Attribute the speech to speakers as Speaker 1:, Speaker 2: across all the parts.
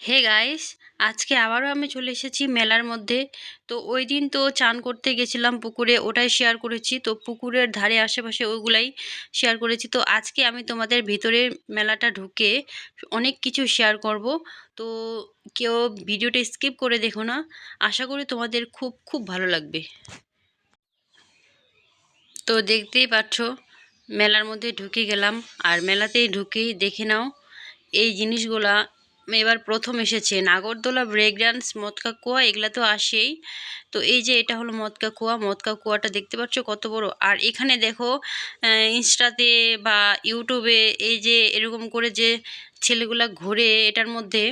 Speaker 1: Hey guys, আজকে আবারও আমি চলে এসেছি মেলার মধ্যে। তো ওই দিন তো চান করতে গেছিলাম পুকুরে, ওটাই শেয়ার করেছি। তো পুকুরের ধারে আশেপাশে ওইগুলাই শেয়ার করেছি। তো আজকে আমি তোমাদের ভিতরে মেলাটা ঢুকে অনেক কিছু শেয়ার করব। তো কেউ ভিডিওটা স্কিপ করে দেখো না। আশা করি তোমাদের খুব খুব ভালো লাগবে। তো দেখতেই পাচ্ছ, মেলার মধ্যে ঢুকে গেলাম। আর মেলাতেই ঢুকেই দেখে নাও, এই জিনিসগুলা এবার প্রথম এসেছে। নাগরদোলা ব্রেক ডান্স মদকা কুয়া এগুলা তো আসেই। তো এই যে এটা হলো মদকা কুয়া মদকা কুয়াটা দেখতে পাচ্ছ কত বড়। আর এখানে দেখো ইনস্টাতে বা ইউটিউবে এই যে এরকম করে যে ছেলেগুলা ঘুরে, এটার মধ্যে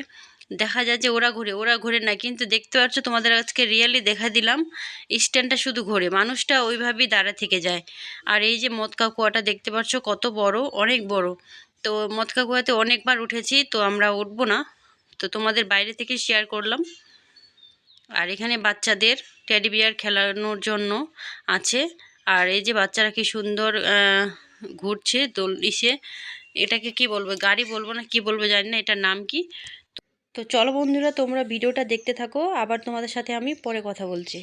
Speaker 1: দেখা যায় যে ওরা ঘুরে ওরা ঘুরে না। কিন্তু দেখতে পাচ্ছ, তোমাদের আজকে রিয়েলি দেখা দিলাম, স্ট্যান্ডটা শুধু ঘোরে, মানুষটা ওইভাবেই দাঁড়া থেকে যায়। আর এই যে মদকা কুয়াটা দেখতে পাচ্ছ কত বড়, অনেক বড়। তো মদকা কুয়াতে অনেকবার উঠেছি, তো আমরা উঠবো না। তো তোমাদের বাইরে থেকে শেয়ার করলাম। আর এখানে বাচ্চাদের টেডি বিয়ার খেলানোর জন্য আছে। আর এই যে বাচ্চারা কি সুন্দর ঘুরছে দোল ইসে এটাকে কি বলব, গাড়ি বলব না, কি বলব জানি না, এটার নাম কি? তো চলো বন্ধুরা, তোমরা ভিডিওটা দেখতে থাকো, আবার তোমাদের সাথে আমি পরে কথা বলছি।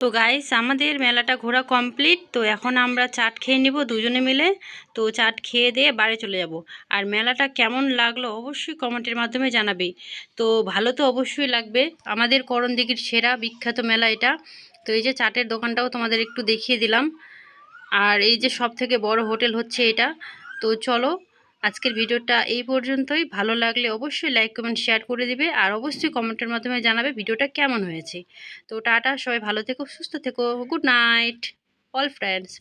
Speaker 1: তো গাইস আমাদের মেলাটা ঘোরা কমপ্লিট তো এখন আমরা চাট খেয়ে নিব দুজনে মিলে। তো চাট খেয়ে দিয়ে বাড়ি চলে যাব। আর মেলাটা কেমন লাগল অবশ্যই কমেন্টের মাধ্যমে জানাবে। তো ভালো তো অবশ্যই লাগবে। আমাদের করণদিঘির সেরা বিখ্যাত মেলা এটা। তো এই যে চাটের দোকানটাও তোমাদের একটু দেখিয়ে দিলাম। আর এই যে সব থেকে বড় হোটেল হচ্ছে এটা। তো চলো আজকের ভিডিওটা এই পর্যন্তই। ভালো লাগলে অবশ্যই লাইক কমেন্ট শেয়ার করে দিবে আর অবশ্যই কমেন্টের মাধ্যমে জানাবে ভিডিওটা কেমন হয়েছে। তো টাটা, সবাই ভালো থেকো, সুস্থ থেকো গুড নাইট অল ফ্রেন্ডস